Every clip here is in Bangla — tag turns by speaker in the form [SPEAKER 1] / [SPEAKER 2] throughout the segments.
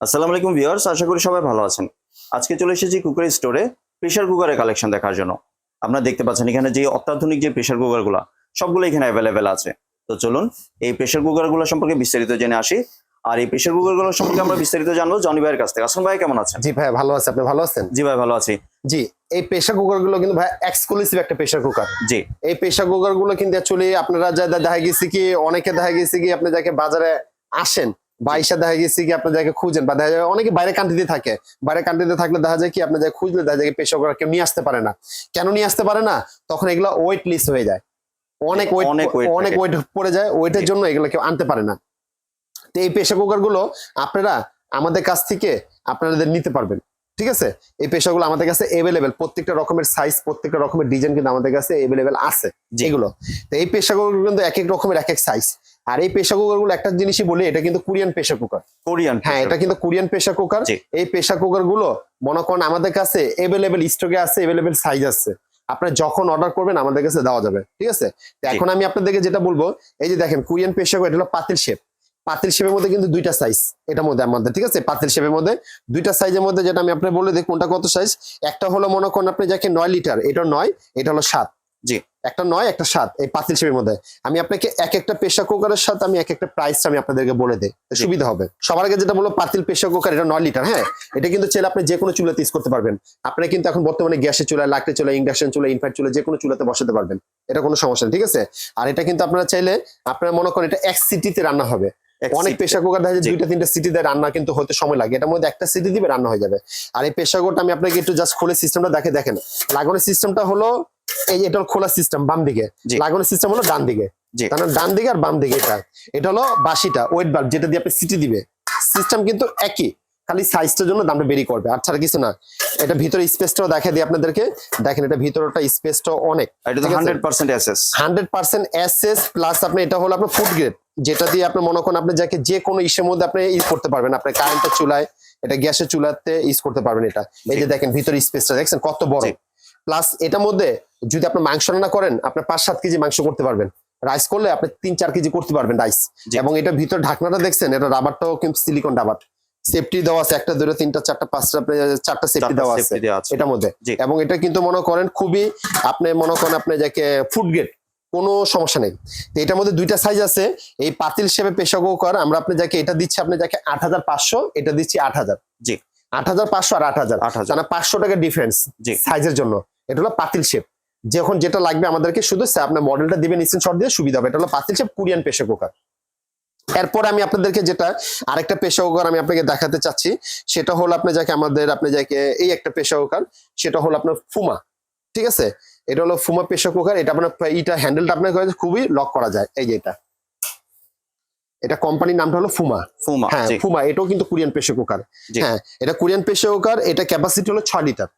[SPEAKER 1] আসসালামু আলাইকুম ভিউয়ার্স আশা করি সবাই ভালো আছেন। আজকে চলে এসেছি কুকার স্টোরে প্রেশার কুকারের কালেকশন দেখার জন্য। আপনারা দেখতে পাচ্ছেন এখানে যে অত্যাধুনিক যে প্রেশার কুকারগুলো সবগুলো এখানে অ্যাভেলেবেল আছে। তো চলুন এই প্রেশার কুকারগুলো সম্পর্কে বিস্তারিত জেনে আসি। আর এই প্রেশার কুকারগুলো সম্পর্কে আমরা বিস্তারিত জানব জনি ভাইয়ের কাছ থেকে। আসলাম ভাই কেমন আছেন?
[SPEAKER 2] জি ভাই ভালো আছে। আপনি ভালো আছেন?
[SPEAKER 1] জি ভাই ভালো আছি।
[SPEAKER 2] জি এই প্রেসার কুকারগুলো কিন্তু ভাই এক্সক্লুসিভ একটা প্রেসার কুকার।
[SPEAKER 1] জি।
[SPEAKER 2] এই প্রেসার কুকারগুলো কিন্তু অ্যাকচুয়ালি আপনারা যা যা দেখা গেছে কি অনেকে দেখা গেছে কি আপনি যাকে বাজারে আসেন বাইশা দেখা গেছে কি আপনার জায়গায় খুঁজেন বা দেখা যায় অনেকে বাইরে কান্ট্রিতে থাকে। বাইরে কান্ট্রিতে থাকলে দেখা যায় কি আপনার জায়গায় খুঁজলে দেখা যায় কুকার কেউ নিয়ে আসতে পারে না। কেন নিয়ে আসতে পারে না? তখন এগুলো ওয়েট লিস্ট হয়ে যায়। অনেক ওয়েট
[SPEAKER 1] অনেক।
[SPEAKER 2] ওয়েট পড়ে যায় ওয়েটের জন্য এগুলো কেউ আনতে পারে না। তো এই প্রেসার কুকারগুলো আপনারা আমাদের কাছ থেকে আপনাদের নিতে পারবেন। ঠিক আছে? এই পেশাগুলো আমাদের কাছে এভেলেবেল প্রত্যেকটা রকমের সাইজ প্রত্যেকটা রকমের ডিজাইন কিন্তু আমাদের কাছে এভেলেবেল আছে। যেগুলো তো এই পেশাগুলো কিন্তু এক এক রকমের এক এক সাইজ আর এই পেশা কুকারগুলো একটা জিনিসই বলি এটা কিন্তু কোরিয়ান পেশা কুকার
[SPEAKER 1] কোরিয়ান
[SPEAKER 2] হ্যাঁ এটা কিন্তু কোরিয়ান পেশা কুকার এই পেশা কুকারগুলো মনে করেন আমাদের কাছে এভেলেবেল স্টকে আছে এভেলেবেল সাইজ আছে। আপনার যখন অর্ডার করবেন আমাদের কাছে দেওয়া যাবে। ঠিক আছে? তো এখন আমি আপনাদেরকে যেটা বলব এই যে দেখেন কোরিয়ান পেশা কুকার এটা হলো পাতিল শেপ পাতিল শেপের মধ্যে কিন্তু দুইটা সাইজ এটার মধ্যে আমাদের ঠিক আছে? পাতিল শেপের মধ্যে দুইটা সাইজের মধ্যে যেটা আমি আপনার বলে দিই কোনটা কত সাইজ একটা হলো মনে করেন আপনি যাকে নয় লিটার এটা নয় এটা হলো সাত।
[SPEAKER 1] জি।
[SPEAKER 2] একটা নয় একটা সাত এই পাতিল শেপের মধ্যে। আমি আপনাকে এক একটা প্রেশার কুকারের সাথে আমি এক একটা প্রাইস আমি আপনাদেরকে বলে দিই সুবিধা হবে। সবার আগে যেটা বলব পাতিল প্রেশার কুকার এটা নয় লিটার হ্যাঁ? এটা কিন্তু চাইলে আপনি যে কোনো চুলাতে ইউজ করতে পারবেন। আপনি কিন্তু এখন বর্তমানে গ্যাসের চুলা লাকড়ি চুলা ইন্ডাকশন চুলা ইনফ্যাক্ট চুলা যে কোনো চুলাতে বসাতে পারবেন। এটা কোনো সমস্যা নেই ঠিক আছে? আর এটা কিন্তু আপনারা চাইলে আপনারা মনে করেন এটা এক সিটিতে রান্না হবে। অনেক প্রেশার কুকার দেখা যায় দুইটা তিনটা সিটি দেয় রান্না কিন্তু হতে সময় লাগে। এটার মধ্যে একটা সিটি দিবে রান্না হয়ে যাবে। আর এই প্রেশার কুকারটা আমি আপনাকে একটু জাস্ট খুলে সিস্টেমটা দেখে দেখেন। লাগানোর সিস্টেমটা হলো এই এটা হলো খোলা সিস্টেম বাম দিকে। লাগানোর সিস্টেম হলো ডান দিকে। তার মানে ডান দিকে আর বাম দিকে এটা। এটা হলো বাসিটা ওয়েট বাল্ব যেটা দিয়ে আপনি সিটি দিবে। সিস্টেম কিন্তু একই। খালি সাইজটার জন্য দামটা বেরি করবে। আর ছাড়া কিছু না। এটা ভিতরে স্পেসটাও দেখা দিই আপনাদেরকে। দেখেন এটা ভিতরটা স্পেসটাও অনেক।
[SPEAKER 1] এটা তো
[SPEAKER 2] ঠিক আছে।
[SPEAKER 1] Hundred percent SS
[SPEAKER 2] hundred percent SS plus আপনি এটা হলো আপনার ফুড গ্রেড যেটা দিয়ে আপনি মনে করেন আপনি যাকে যে কোনো ইসের মধ্যে আপনি ইউজ করতে পারবেন। আপনি কারেন্টের চুলায় এটা গ্যাসের চুলাতে ইউজ করতে পারবেন এটা। এই যে দেখেন ভিতরে স্পেসটা দেখছেন? কত বড়। প্লাস এটার মধ্যে যদি আপনি মাংস রান্না করেন আপনি পাঁচ সাত কেজি মাংস করতে পারবেন। রাইস করলে আপনি তিন চার কেজি করতে পারবেন রাইস। এবং এটা ভিতর ঢাকনাটা দেখছেন এটা রাবারটাও কিন্তু সিলিকন রাবার সেফটি দেওয়া আছে একটা দুটো তিনটা চারটা পাঁচটা চারটা সেফটি দেওয়া আছে এটার মধ্যে। এবং এটা কিন্তু মনে করেন খুবই আপনি মনে করেন আপনি যাকে ফুড গ্রেড কোনো সমস্যা নেই। এটার মধ্যে দুইটা সাইজ আছে এই পাতিল হিসেবে পেশা কুকার আমরা আপনি যাকে এটা দিচ্ছি আপনি যাকে আট হাজার পাঁচশো এটা দিচ্ছি আট হাজার।
[SPEAKER 1] জি।
[SPEAKER 2] আট হাজার পাঁচশো আর আট হাজার।
[SPEAKER 1] আট হাজার।
[SPEAKER 2] মানে পাঁচশো টাকা ডিফারেন্স
[SPEAKER 1] জি।
[SPEAKER 2] সাইজের জন্য। এটা হলো পাতিল শেপ যখন যেটা লাগবে আমাদেরকে শুধু আপনার মডেলটা দিবেন স্ক্রিনশট দিয়ে সুবিধা হবে। এটা হলো পাতিল শেপ কোরিয়ান প্রেশার কুকার এরপরে আমি আপনাদেরকে যেটা আরেকটা পেশা কুকার আমি আপনাকে দেখাতে চাচ্ছি সেটা হলো আপনি যাকে আমাদের আপনি যাকে এই একটা পেশা কুকার সেটা হলো আপনার ফুমা ঠিক আছে? এটা হলো ফুমা প্রেশার কুকার এটা আপনার এইটা হ্যান্ডেলটা আপনার কাছে খুবই লক করা যায় এই যে এটা। এটা কোম্পানির নামটা হলো ফুমা।
[SPEAKER 1] ফুমা
[SPEAKER 2] হ্যাঁ ফুমা এটাও কিন্তু কোরিয়ান প্রেশার কুকার হ্যাঁ এটা কোরিয়ান প্রেশার কুকার এটা ক্যাপাসিটি হলো ছয় লিটার।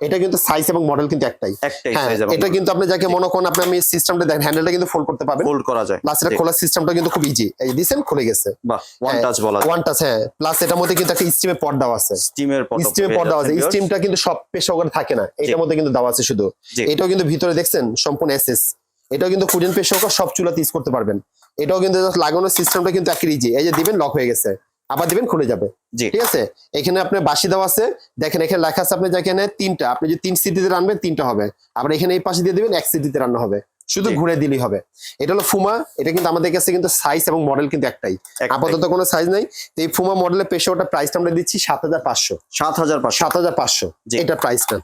[SPEAKER 2] এটা কিন্তু সাইজ এবং মডেল কিন্তু একটাই।
[SPEAKER 1] একটাই
[SPEAKER 2] হ্যাঁ এটা কিন্তু আপনি যাকে মনে করেন আপনি আমি সিস্টেমটা দেখেন হ্যান্ডেলটা কিন্তু ফোল্ড করতে পারবেন।
[SPEAKER 1] ফোল্ড করা যায়।
[SPEAKER 2] প্লাস এটা। খোলার সিস্টেমটা কিন্তু খুব ইজি এই দিছেন খুলে গেছে।
[SPEAKER 1] বাহ ওয়ান
[SPEAKER 2] হ্যাঁ,
[SPEAKER 1] টাচ বলা যায়।
[SPEAKER 2] ওয়ান টাচ হ্যাঁ। প্লাস এটার মধ্যে কিন্তু একটা স্টিমের পট দেওয়া আছে।
[SPEAKER 1] স্টিমের পট
[SPEAKER 2] স্টিমের পট দেওয়া আছে। স্টিমটা কিন্তু সব পেশা কুকার থাকে না। এটার মধ্যে কিন্তু দেওয়া আছে শুধু। এটাও কিন্তু ভিতরে দেখছেন সম্পূর্ণ এসএস এটাও কিন্তু প্রেশার কুকার সব চুলাতে ইউজ করতে পারবেন। এটাও কিন্তু লাগানোর সিস্টেমটা কিন্তু একই ইজি এই যে দিবেন লক হয়ে গেছে। আবার দিবেন খুলে যাবে। ঠিক আছে? এখানে আপনার বাসি দেওয়া আছে। দেখেন এখানে লেখা আছে আপনি যেখানে তিনটা। আপনি যদি তিন সিটিতে রানবেন তিনটা হবে। আবার এখানে এই পাশে দিয়ে দিবেন এক সিটিতে রান্না হবে। শুধু ঘুরে দিলেই হবে। এটা হলো ফুমা। এটা কিন্তু আমাদের কাছে কিন্তু সাইজ এবং মডেল কিন্তু একটাই। আপাতত কোনো সাইজ নাই। তো এই ফুমা মডেলের পেশা ওটা প্রাইসটা আমরা দিচ্ছি সাত হাজার পাঁচশো।
[SPEAKER 1] সাত হাজার
[SPEAKER 2] সাত হাজার পাঁচশো। এটা প্রাইসটা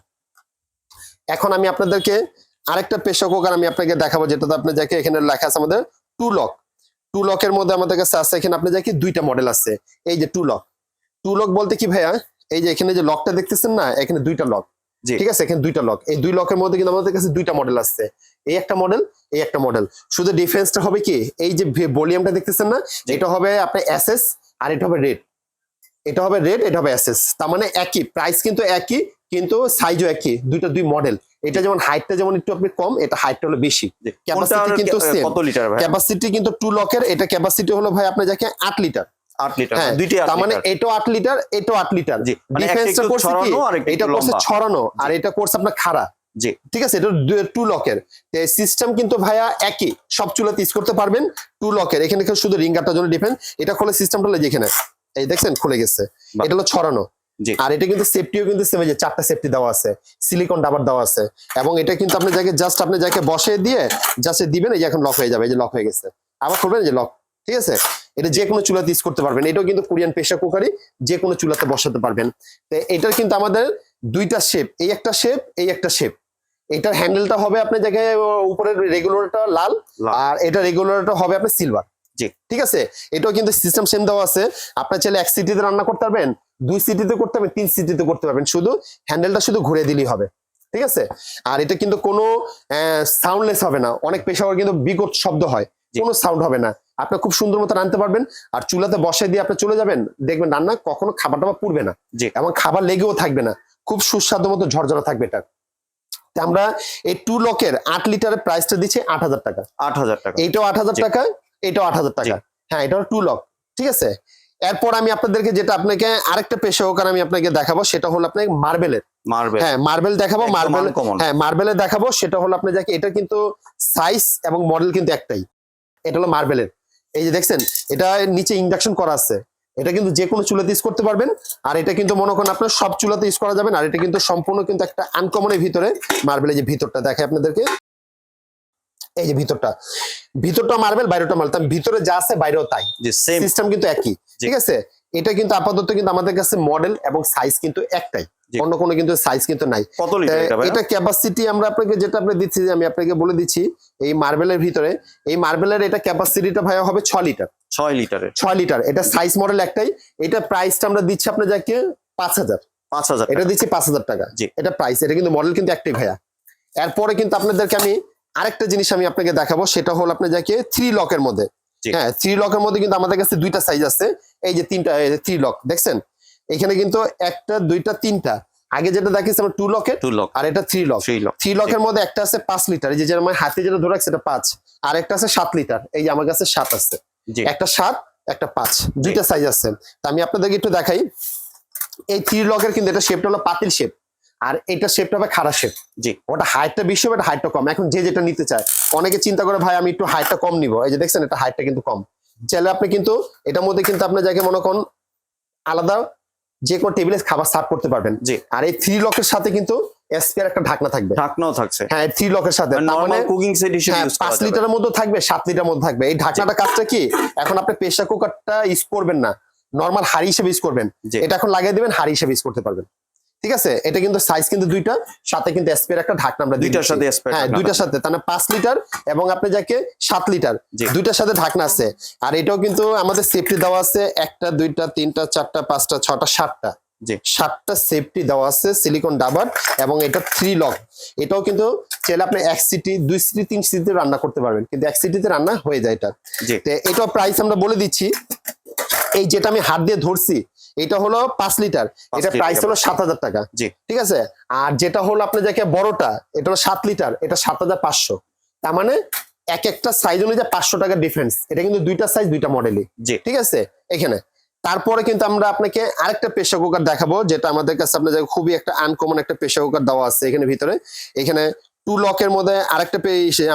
[SPEAKER 2] এখন আমি আপনাদেরকে আরেকটা পেশা কুকার আমি আপনাকে দেখাবো যেটা আপনি যাকে এখানে লেখা আছে আমাদের টু লক টু লকের মধ্যে আমাদের কাছে আছে এখানে আপনি যাকে দুইটা মডেল আছে। এই যে টু লক টু লক বলতে কি ভাইয়া? এই যে এখানে যে লকটা দেখতেছেন না এখানে দুইটা লক। ঠিক আছে? এখানে দুইটা লক এই দুই লকের মধ্যে কিন্তু আমাদের কাছে দুইটা মডেল আসছে এই একটা মডেল এই একটা মডেল শুধু ডিফারেন্সটা হবে কি? এই যে ভলিউমটা দেখতেছেন না। এটা হবে আপনার এসএস আর এটা হবে রেড এটা হবে রেড এটা হবে এসএস তার মানে একই। প্রাইস কিন্তু একই কিন্তু সাইজও একই দুইটা দুই মডেল এটা যেমন হাইটটা যেমন একটু আপনি কম এটা হাইটটা হলো বেশি।
[SPEAKER 1] ক্যাপাসিটি
[SPEAKER 2] কিন্তু
[SPEAKER 1] কত লিটার ভাই?
[SPEAKER 2] ক্যাপাসিটি কিন্তু টু লকের এটা ক্যাপাসিটি হলো ভাই আপনার যাকে আট লিটার
[SPEAKER 1] আট লিটার দুইটি
[SPEAKER 2] তার মানে এটাও আট লিটার এটাও আট লিটার
[SPEAKER 1] জি
[SPEAKER 2] ডিফেন্সটা করছে কি?
[SPEAKER 1] ছড়ানো
[SPEAKER 2] এটা করছে ছড়ানো আর এটা করছে আপনার খাড়া।
[SPEAKER 1] জি।
[SPEAKER 2] ঠিক আছে এটা টু লকের সিস্টেম কিন্তু ভাইয়া একই সব চুলাতে ইউজ করতে পারবেন টু লকের এখানে শুধু রিঙ্গারটার জন্য ডিফেন্স এটা খোলে সিস্টেমটা হলো যেখানে এই দেখছেন খুলে গেছে। এটা হলো ছড়ানো। আর এটা কিন্তু সেফটিও কিন্তু সেম যে চারটা সেফটি দেওয়া আছে সিলিকন ডাবার দেওয়া আছে এবং এটা কিন্তু আপনি যাকে জাস্ট আপনি যাকে বসে দিয়ে জাস্ট দিবেন এই যে এখন লক হয়ে যাবে এই যে লক হয়ে গেছে। আবার করবেন যে লক ঠিক আছে? এটা যে কোনো চুলাতে ইউজ করতে পারবেন। এটাও কিন্তু কোরিয়ান প্রেসার কুকারই যে কোনো চুলাতে বসাতে পারবেন। তো এটার কিন্তু আমাদের দুইটা শেপ এই একটা শেপ এই একটা শেপ এটার হ্যান্ডেলটা হবে আপনার জায়গায় উপরের রেগুলারটা লাল
[SPEAKER 1] লাল।
[SPEAKER 2] আর এটা রেগুলারটা হবে আপনার সিলভার
[SPEAKER 1] জি।
[SPEAKER 2] ঠিক আছে? এটাও কিন্তু সিস্টেম সেম দেওয়া আছে। আপনার চাইলে এক সিটিতে রান্না করতে পারবেন দুই সিটিতে করতে পারবেন তিন সিটিতে করতে পারবেন। শুধু হ্যান্ডেলটা শুধু ঘুরে দিলেই হবে। ঠিক আছে? আর এটা কিন্তু কোনো সাউন্ডলেস হবে না। অনেক পেশাওয়ার কিন্তু বিকট শব্দ হয়। কোনো সাউন্ড হবে না। আপনি খুব সুন্দর মতো রাঁধতে পারবেন। আর চুলাতে বসাই দিয়ে আপনি চলে যাবেন দেখবেন রান্না কখনো খাবার টাবার পুড়বে না। এবং খাবার লেগেও থাকবে না। খুব সুস্বাদু মতো ঝরঝরা থাকবে এটা। তা আমরা এই টু লকের আট লিটারের প্রাইসটা দিচ্ছি আট হাজার টাকা।
[SPEAKER 1] আট হাজার টাকা।
[SPEAKER 2] এইটাও আট হাজার টাকা এটাও আট হাজার টাকা। হ্যাঁ এটা টু লক ঠিক আছে? এরপর আমি আপনাদেরকে যেটা আপনাকে আরেকটা পেশা হোক আমি আপনাকে দেখাবো সেটা হলো আপনাকে মার্বেলের।
[SPEAKER 1] মারবে
[SPEAKER 2] হ্যাঁ মার্বেল দেখাবো মার্বেল হ্যাঁ মার্বেলের দেখাবো সেটা হলো আপনি যাকে এটা কিন্তু সাইজ এবং মডেল কিন্তু একটাই। এটা হলো মার্বেলের। এই যে দেখছেন এটা নিচে ইন্ডাকশন করা আছে। এটা কিন্তু যে কোনো চুলাতে ইউজ করতে পারবেন আর এটা কিন্তু মনে করেন আপনার সব চুলাতে ইউজ করা যাবেন আর এটা কিন্তু সম্পূর্ণ কিন্তু একটা আনকমনের ভিতরে মার্বেলের যে ভিতরটা দেখায় আপনাদেরকে। এই যে ভিতরটা। ভিতরটা মার্বেল বাইরেটা মার্বেল তার ভিতরে যা আছে বাইরেও তাই। সিস্টেম কিন্তু একই ঠিক আছে? এটা কিন্তু আপাতত কিন্তু আমাদের কাছে মডেল এবং সাইজ কিন্তু একটাই। অন্য কোনো কিন্তু সাইজ কিন্তু নাই।
[SPEAKER 1] কত এটা
[SPEAKER 2] ক্যাপাসিটি আমরা আপনাকে যেটা আপনি দিচ্ছি যে আমি আপনাকে বলে দিচ্ছি এই মার্বেলের ভিতরে এই মার্বেলের এটা ক্যাপাসিটিটা ভাই হবে ছ লিটার
[SPEAKER 1] ছয় লিটারের
[SPEAKER 2] ছয় লিটার এটা সাইজ মডেল একটাই। এটা প্রাইসটা আমরা দিচ্ছি আপনার যাকে পাঁচ হাজার।
[SPEAKER 1] পাঁচ হাজার
[SPEAKER 2] এটা দিচ্ছি পাঁচ হাজার টাকা।
[SPEAKER 1] জি।
[SPEAKER 2] এটা প্রাইস এটা কিন্তু মডেল কিন্তু একটাই ভাইয়া। এরপরে কিন্তু আপনাদেরকে আমি আরেকটা জিনিস আমি আপনাকে দেখাবো সেটা হলো আপনার যাকে থ্রি লকের মধ্যে। হ্যাঁ থ্রি লকের মধ্যে কিন্তু আমাদের কাছে দুইটা সাইজ আছে। এই যে তিনটা থ্রি লক দেখছেন? এখানে কিন্তু একটা দুইটা তিনটা। আগে যেটা দেখিস আমরা টু লকের
[SPEAKER 1] টু লক
[SPEAKER 2] আর এটা three lock
[SPEAKER 1] three lock
[SPEAKER 2] three লকের মধ্যে একটা আছে পাঁচ লিটার এই যে যেটা আমার হাতে যেটা ধরে এটা পাঁচ। আর একটা আছে সাত লিটার এই যে আমার কাছে সাত আছে। একটা সাত একটা পাঁচ। দুইটা সাইজ আছে। তা আমি আপনাদেরকে একটু দেখাই। এই থ্রি লকের কিন্তু এটা শেপটা হলো পাতিল শেপ আর এটা শেপটা হবে খাড়া শেপ
[SPEAKER 1] জি।
[SPEAKER 2] ওটা হাইটটা বেশি হবে হাইটটা কম। এখন যে যেটা নিতে চায়। অনেকে চিন্তা করে ভাই আমি একটু হাইটটা কম নিব। এই যে দেখছেন এটা হাইটটা কিন্তু কম। চাইলে আপনি কিন্তু এটার মধ্যে কিন্তু আপনার জায়গায় মনে করেন আলাদা যে কোনো টেবিলে খাবার সার্ভ করতে পারবেন।
[SPEAKER 1] জি।
[SPEAKER 2] আর এই থ্রি লকের সাথে কিন্তু এসপিআর একটা ঢাকনা থাকবে।
[SPEAKER 1] ঢাকনাও থাকছে।
[SPEAKER 2] হ্যাঁ থ্রি লকের সাথে। মানে
[SPEAKER 1] কুকিং সেট হিসেবে
[SPEAKER 2] হ্যাঁ
[SPEAKER 1] ইউজ
[SPEAKER 2] পাঁচ লিটারের মধ্যে থাকবে সাত লিটার মধ্যে থাকবে। এই ঢাকনাটা কাজটা কি? এখন আপনি প্রেসার কুকারটা ইউজ করবেন না। নর্মাল হাড়ি হিসেবে ইউজ করবেন। এটা এখন লাগিয়ে দিবেন হাড়ি হিসেবে ইউজ করতে পারবেন। ঠিক আছে? এটা কিন্তু সাইজ কিন্তু দুইটা সাথে কিন্তু এসপিআর একটা ঢাকনা আমরা
[SPEAKER 1] দুইটার সাথে spare
[SPEAKER 2] হ্যাঁ দুইটার সাথে তাহলে পাঁচ লিটার এবং আপনি যাকে সাত লিটার। দুইটার সাথে ঢাকনা আছে। আর এটাও কিন্তু আমাদের সেফটি দেওয়া আছে একটা দুইটা তিনটা চারটা পাঁচটা ছটা সাতটা।
[SPEAKER 1] জি।
[SPEAKER 2] সাতটা সেফটি দেওয়া আছে সিলিকন ডাবার এবং এটা থ্রি লক এটাও কিন্তু চাইলে আপনি এক সিটি দুই সিটি তিন সিটিতে রান্না করতে পারবেন কিন্তু এক সিটিতে রান্না হয়ে যায় এটা। এটাও প্রাইস আমরা বলে দিচ্ছি। এই যেটা আমি হাত দিয়ে ধরছি এটা হলো পাঁচ লিটার। এটা প্রাইস হলো সাত হাজার টাকা।
[SPEAKER 1] জি।
[SPEAKER 2] ঠিক আছে? আর যেটা হলো আপনার যাকে বড়টা এটা হলো সাত লিটার এটা সাত হাজার পাঁচশো। তার মানে এক একটা সাইজ অনুযায়ী পাঁচশো টাকা ডিফারেন্স এটা কিন্তু দুইটা সাইজ দুইটা মডেলই ঠিক আছে? এখানে। তারপরে কিন্তু আমরা আপনাকে আরেকটা প্রেসার কুকার দেখাবো যেটা আমাদের কাছে আপনার খুবই একটা আনকমন একটা প্রেসার কুকার দেওয়া আছে এখানে ভিতরে। এখানে টু লকের মধ্যে আরেকটা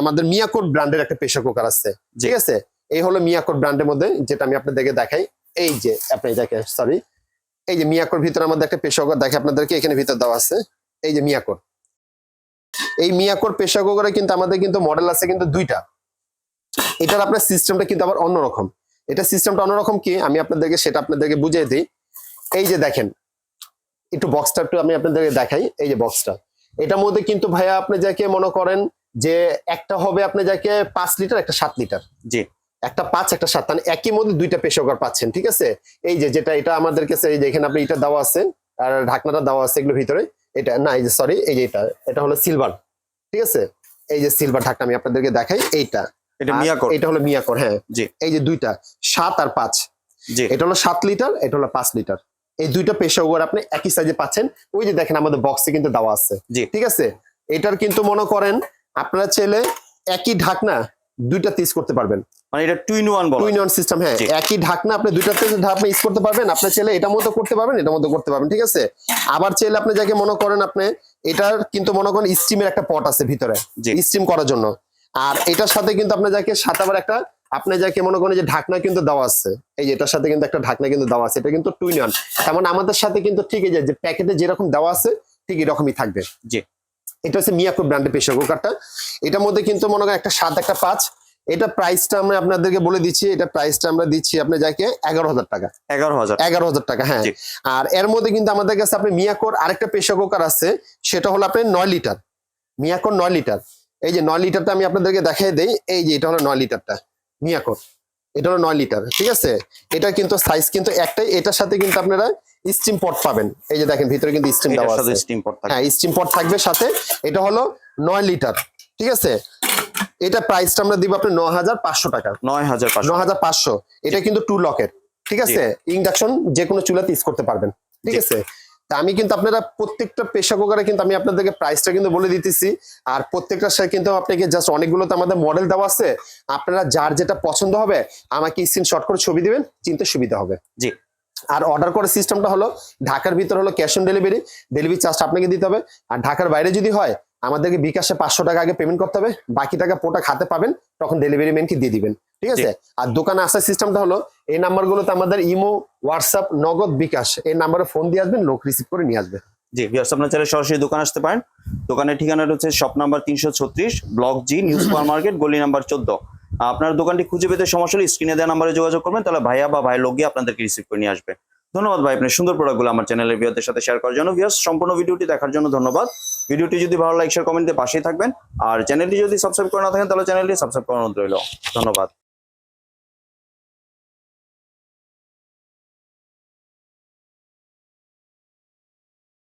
[SPEAKER 2] আমাদের মিয়াকোট ব্র্যান্ডের একটা প্রেসার কুকার আছে। ঠিক আছে? এই হলো মিয়াকোট ব্র্যান্ডের মধ্যে যেটা আমি আপনাদেরকে দেখাই। এই যে আপনি দেখেন সরি এই যে মিয়াকোর ভিতরে আমাদের একটা কুকার দেখে আপনাদেরকে এখানে ভিতর দেওয়া আছে। এই যে মিয়াকোর। এই মিয়াকোর কুকারে কিন্তু আমাদের কিন্তু মডেল আছে কিন্তু দুইটা। এটার আপনার সিস্টেমটা কিন্তু আবার অন্যরকম। এটা সিস্টেমটা অন্যরকম কি? আমি আপনাদেরকে সেটা আপনাদেরকে বুঝিয়ে দিই। এই যে দেখেন, একটু বক্সটা একটু আমি আপনাদেরকে দেখাই। এই যে বক্সটা এটার মধ্যে কিন্তু ভাইয়া আপনি যাকে মনে করেন যে একটা হবে আপনি যাকে পাঁচ লিটার একটা সাত লিটার
[SPEAKER 1] জি।
[SPEAKER 2] একটা পাঁচ একটা সাত মানে একই মধ্যে দুইটা পেশাকার পাচ্ছেন ঠিক আছে? এই যে যেটা এটা আমাদের কাছে এই যে এখানে আপনি এটা দেওয়া আছে আর ঢাকনাটা দেওয়া আছে এগুলো ভিতরে এটা না এই যে সরি এই যে এটা এটা হলো সিলভার ঠিক আছে? এই যে সিলভার ঢাকনা আমি আপনাদেরকে দেখাই এইটা।
[SPEAKER 1] এটা মিয়াকোর।
[SPEAKER 2] এটা হলো মিয়াকর হ্যাঁ।
[SPEAKER 1] জি।
[SPEAKER 2] এই যে দুইটা সাত আর পাঁচ।
[SPEAKER 1] জি।
[SPEAKER 2] এটা হলো সাত লিটার এটা হলো পাঁচ লিটার। এই দুইটা কুকার আপনি একই সাইজে পাচ্ছেন ওই যে দেখেন আমাদের বক্সে কিন্তু দেওয়া আছে
[SPEAKER 1] জি।
[SPEAKER 2] ঠিক আছে? এটার কিন্তু মনে করেন আপনারা চাইলে একই ঢাকনা দুইটা ইউজ করতে পারবেন।
[SPEAKER 1] মানে এটা টু ইন ওয়ান বলা
[SPEAKER 2] টু ইন ওয়ান সিস্টেম হ্যাঁ একই ঢাকনা আপনি দুইটাতে ঢাকনা ইউজ করতে পারবেন চাইলে এটার মধ্যে করতে পারবেন এটার মধ্যে করতে পারবেন ঠিক আছে? আবার চাইলে আপনি যাকে মনে করেন আপনি এটার কিন্তু মনে করেন স্টিমের একটা পট আছে ভিতরে স্টিম করার জন্য। আর এটার সাথে কিন্তু আপনি যাকে আবার একটা আপনি যাকে মনে করেন যে ঢাকনা কিন্তু দেওয়া আছে এই যে এটার সাথে কিন্তু একটা ঢাকনা কিন্তু দেওয়া আছে এটা কিন্তু টুইন ওয়ান তেমন আমাদের সাথে কিন্তু ঠিক এই যে- যে প্যাকেটে যেরকম দেওয়া আছে ঠিক এরকমই থাকবে।
[SPEAKER 1] জি।
[SPEAKER 2] এটা হচ্ছে মিয়াকো ব্র্যান্ডের প্রেশার কুকারটা এটার মধ্যে কিন্তু মনে করেন একটা সাত একটা পাঁচ এটা প্রাইসটা আমরা আপনাদেরকে বলে দিচ্ছি এটা প্রাইসটা আমরা দিচ্ছি আপনি যাকে এগারো হাজার টাকা।
[SPEAKER 1] এগারো হাজার।
[SPEAKER 2] এগারো হাজার টাকা হ্যাঁ। আর এর মধ্যে কিন্তু আমাদের কাছে আপনি মিয়াকোর আরেকটা প্রেশার কুকার আছে সেটা হলো আপনার নয় লিটার। মিয়াকোর নয় লিটার। এই যে নয় লিটারটা আমি আপনাদেরকে দেখাই দেই এই যে এটা হলো নয় লিটারটা মিয়াকোর। এটা হলো নয় লিটার ঠিক আছে? এটা কিন্তু সাইজ কিন্তু একটাই এটার সাথে কিন্তু আপনারা স্টিম পট পাবেন। এই যে দেখেন ভিতরে কিন্তু স্টিম দেওয়া আছে। হ্যাঁ স্টিম পট থাকবে সাথে এটা হলো নয় লিটার ঠিক আছে? এটা প্রাইসটা আমরা দিব আপনি ন হাজার পাঁচশো টাকা।
[SPEAKER 1] নয় হাজার পাঁচশো।
[SPEAKER 2] ন হাজার পাঁচশো এটা কিন্তু টু লকের ঠিক আছে? ইন্ডাকশন যে কোনো চুলাতে ইউজ করতে পারবেন। ঠিক আছে? তা আমি কিন্তু আপনারা প্রত্যেকটা প্রেশার কুকারে কিন্তু আমি আপনাদেরকে প্রাইসটা কিন্তু বলে দিতেছি। আর প্রত্যেকটা সাথে কিন্তু আপনাকে জাস্ট অনেকগুলো তো আমাদের মডেল দেওয়া আছে। আপনারা যার যেটা পছন্দ হবে আমাকে স্ক্রিনশট করে ছবি দিবেন চিনতে সুবিধা হবে।
[SPEAKER 1] জি।
[SPEAKER 2] আর অর্ডার করার সিস্টেমটা হলো ঢাকার ভিতর হলো cash on delivery delivery charge আপনাকে দিতে হবে। আর ঢাকার বাইরে যদি হয় আমাদেরকে বিকাশে পাঁচশো টাকা আগে পেমেন্ট করতে হবে। বাকি টাকা পোটা খাতে পাবেন তখন ডেলিভারি ম্যানকে দিয়ে দিবেন। ঠিক আছে? আর দোকানে আসার সিস্টেমটা হলো এই নাম্বার নাম্বারগুলোতে আমাদের ইমো হোয়াটসঅ্যাপ নগদ বিকাশ এই নাম্বারে ফোন দিয়ে আসবেন লোক রিসিভ করে নিয়ে আসবে।
[SPEAKER 1] জি ভিউয়ার্স আপনার চাইলে সরাসরি দোকান আসতে পারেন। দোকানের ঠিকানাটা হচ্ছে শপ নাম্বার তিনশো ছত্রিশ block G new super market গলি নাম্বার চোদ্দ। আপনার দোকানটি খুঁজে পেতে সমস্যা হলে স্ক্রিনে দেওয়া নাম্বারে যোগাযোগ করবেন তাহলে ভাইয়া বা ভাই লোক গিয়ে আপনাদেরকে রিসিভ করে নিয়ে আসবে। ধন্যবাদ ভাই, আপনি সুন্দর প্রোডাক্টগুলো আমার চ্যানেলের ভিওদের সাথে শেয়ার করার জন্য। ভিওস সম্পূর্ণ ভিডিওটি দেখার জন্য ধন্যবাদ। ভিডিওটি যদি ভালো লাগে শেয়ার কমেন্টে পাশেই থাকবেন। আর চ্যানেলটি যদি সাবস্ক্রাইব করে না থাকেন, তাহলে চ্যানেলটি সাবস্ক্রাইব করানো রইল। ধন্যবাদ।